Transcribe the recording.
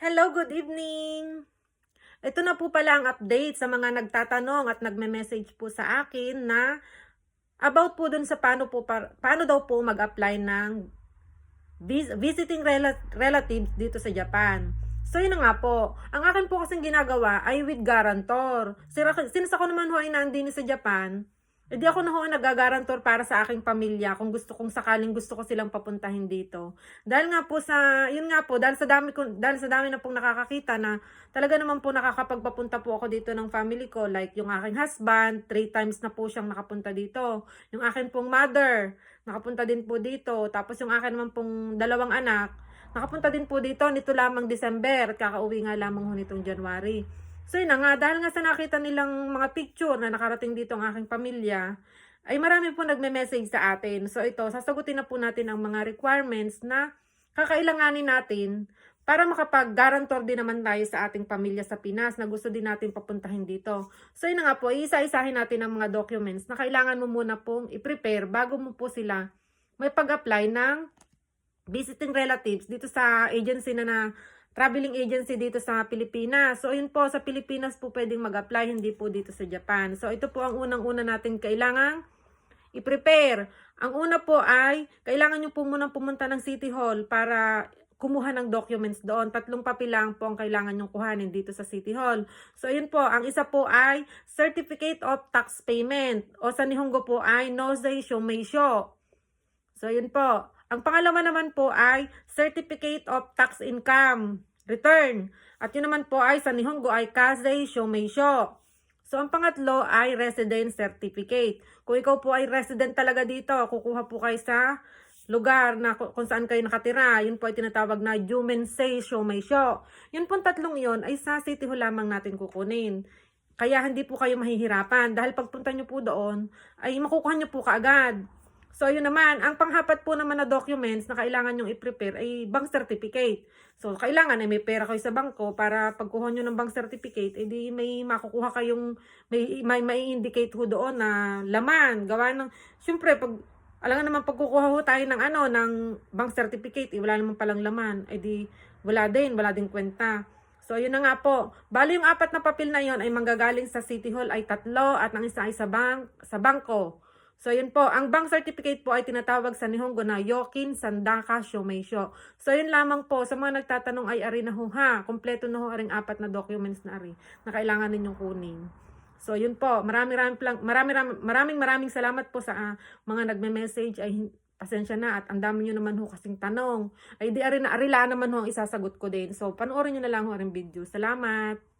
Hello, good evening! Ito na po pala ang update sa mga nagtatanong at nagme-message po sa akin na about po dun sa paano, po, paano daw po mag-apply ng vis- visiting rela- relatives dito sa Japan. So yun nga po. Ang akin po kasing ginagawa ay with guarantor. Since ako naman ho ay nandini sa Japan, edi ako na ho nagagarantor para sa aking pamilya kung gusto kong sakaling gusto ko silang papuntahin dito. Dahil nga po sa, yun nga po, dahil sa dami, ko, dahil sa dami na pong nakakakita na talaga naman po nakakapagpapunta po ako dito ng family ko. Like yung aking husband, three times na po siyang nakapunta dito. Yung akin pong mother, nakapunta din po dito. Tapos yung akin naman pong dalawang anak, nakapunta din po dito nito lamang December at kakauwi nga lamang ho nitong January. So yun na nga, dahil nga sa nakita nilang mga picture na nakarating dito ang aking pamilya, ay marami po nagme-message sa atin. So ito, sasagutin na po natin ang mga requirements na kakailanganin natin para makapag-guarantor din naman tayo sa ating pamilya sa Pinas na gusto din natin papuntahin dito. So yun nga po, isa-isahin natin ang mga documents na kailangan mo muna pong i-prepare bago mo po sila may pag-apply ng visiting relatives dito sa agency na na traveling agency dito sa Pilipinas. So, yun po, sa Pilipinas po pwedeng mag-apply, hindi po dito sa Japan. So, ito po ang unang-una natin kailangang i-prepare. Ang una po ay, kailangan nyo po munang pumunta ng City Hall para kumuha ng documents doon. Tatlong papel lang po ang kailangan nyong kuhanin dito sa City Hall. So, yun po. Ang isa po ay Certificate of Tax Payment. O sa Nihongo po ay Nozei Shomeisho. So, yun po. Ang pangalawa naman po ay Certificate of Tax Income Return. At yun naman po ay sa Nihongo ay Kazei Shomeisho. So, ang pangatlo ay Resident Certificate. Kung ikaw po ay resident talaga dito, kukuha po kayo sa lugar na ku- kung saan kayo nakatira. Yun po ay tinatawag na Jumensei Shomeisho. Yun pong tatlong yon ay sa City Hall lamang natin kukunin. Kaya hindi po kayo mahihirapan dahil pagpunta nyo po doon ay makukuha nyo po kaagad. So, yun naman, ang panghapat po naman na documents na kailangan nyong i-prepare ay bank certificate. So, kailangan ay may pera kayo sa bangko para pagkuha nyo ng bank certificate, edi may makukuha kayong, may, may, may indicate ho doon na laman. Gawa ng, syempre, pag, alam nga naman pagkukuha ho tayo ng ano, ng bank certificate, eh, wala naman palang laman. Edi, wala din, wala din kwenta. So, yun na nga po. Bali yung apat na papel na yon ay manggagaling sa City Hall ay tatlo at ang isa ay sa, bank, sa bangko. So, yun po. Ang bank certificate po ay tinatawag sa Nihongo na Yokin Sandaka Shomeisho. So, yun lamang po. Sa mga nagtatanong ay ari na ho ha. Kompleto na ho aring apat na documents na ari na kailangan ninyong kunin. So, yun po. Maraming maraming, maraming, maraming, maraming, maraming salamat po sa ah, mga nagme-message ay pasensya na at ang dami nyo naman ho kasing tanong. Ay di ari na arila naman ho ang isasagot ko din. So, panoorin nyo na lang ho aring video. Salamat!